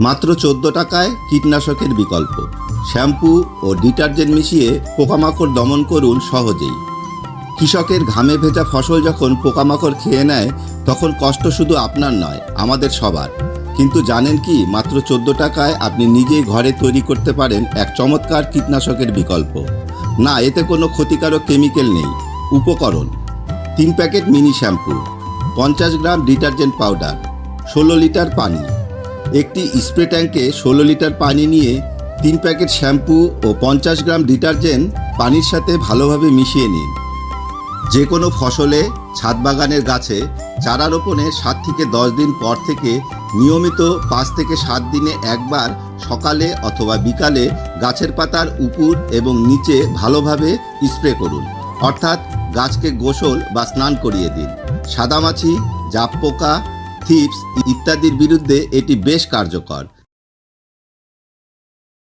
মাত্র চোদ্দ টাকায় কীটনাশকের বিকল্প। শ্যাম্পু ও ডিটারজেন্ট মিশিয়ে পোকামাকড় দমন করুন সহজেই। কৃষকের ঘামে ভেজা ফসল যখন পোকামাকড় খেয়ে নেয়, তখন কষ্ট শুধু আপনার নয়, আমাদের সবার। কিন্তু জানেন কি, মাত্র চোদ্দ টাকায় আপনি নিজেই ঘরে তৈরি করতে পারেন এক চমৎকার কীটনাশকের বিকল্প। না, এতে কোনো ক্ষতিকারক কেমিক্যাল নেই। উপকরণ, তিন প্যাকেট মিনি শ্যাম্পু, পঞ্চাশ গ্রাম ডিটারজেন্ট পাউডার, ষোলো লিটার পানি। একটি স্প্রে ট্যাঙ্কে ষোলো লিটার পানি নিয়ে তিন প্যাকেট শ্যাম্পু ও পঞ্চাশ গ্রাম ডিটারজেন্ট পানির সাথে ভালোভাবে মিশিয়ে নিন। যে কোনো ফসলে, ছাদ বাগানের গাছে চারা রোপণের সাত থেকে দশ দিন পর থেকে নিয়মিত পাঁচ থেকে সাত দিনে একবার সকালে অথবা বিকালে গাছের পাতার উপর এবং নিচে ভালোভাবে স্প্রে করুন। অর্থাৎ গাছকে গোসল বা স্নান করিয়ে দিন। সাদামাছি জাপ পোকা থিপস ইত্যাদির বিরুদ্ধে এটি বেশ কার্যকর।